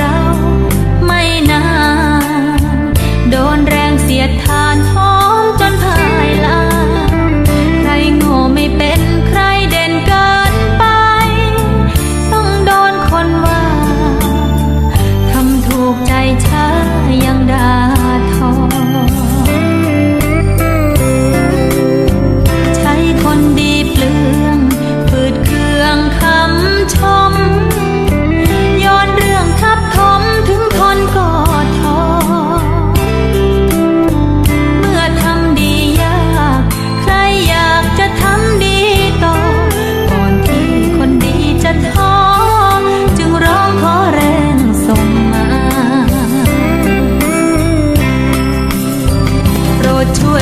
ราไม่นา to